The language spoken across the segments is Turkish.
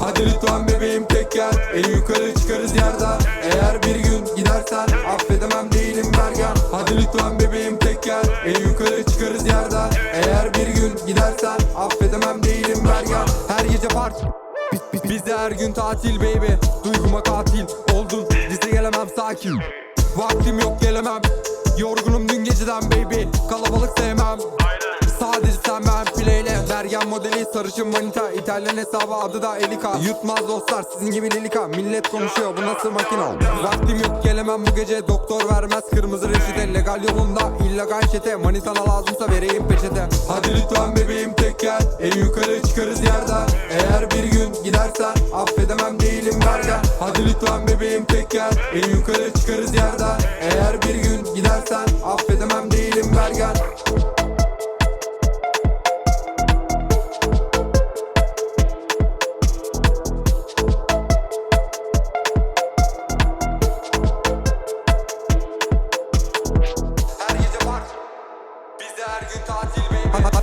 Hadi lütfen bebeğim tek gel. En yukarı çıkarız yerden. Eğer bir gün gidersen Affedemem değilim bergen. Hadi lütfen bebeğim tek gel. En yukarı çıkarız yerden. Eğer bir gün gidersen Affedemem değilim bergen. Her gece parti biz, biz, bizde her gün tatil baby. Duyguma katil oldun. Dize gelemem sakin. Vaktim yok gelemem. Yorgunum dün geceden baby. Kalabalık sevmem. Sadece sen ben Bergen modeli sarışın manita. İtalyan hesabı adı da Elika. Yutmaz dostlar sizin gibi Lilika. Millet konuşuyor bu nasıl makina? Vaktim yok gelemem bu gece. Doktor vermez kırmızı reçete. Legal yolunda illegal çete Manitana lazımsa vereyim peçete. Hadi lütfen bebeğim tek gel. En yukarı çıkarız yerden. Eğer bir gün gidersen Affedemem değilim Bergen Hadi lütfen bebeğim tek gel. En yukarı çıkarız yerden. Eğer bir gün gidersen Affedemem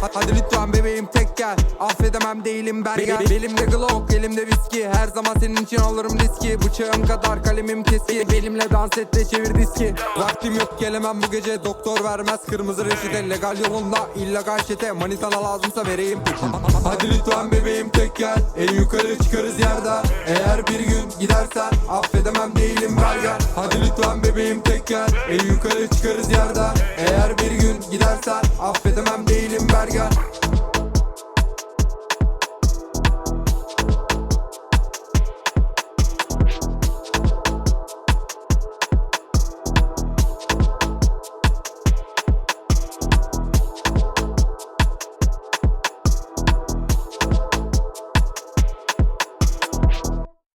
Hadi lütfen bebeğim tek gel Affedemem değilim bergen Belimde glock elimde viski. Her zaman senin için alırım riski. Bıçağım kadar kalemim keski. Belimle dans et de çevir diski. Vaktim yok gelemem bu gece. Doktor vermez kırmızı reçete. Legal yolunda illegal çete. Manitana lazımsa vereyim. Hadi lütfen bebeğim tek gel. En yukarı çıkarız yerden Eğer bir gün gidersen Affedemem değilim bergen Hadi lütfen bebeğim tek gel. En yukarı çıkarız yerden Eğer bir gün gidersen Affedemem değilim bergen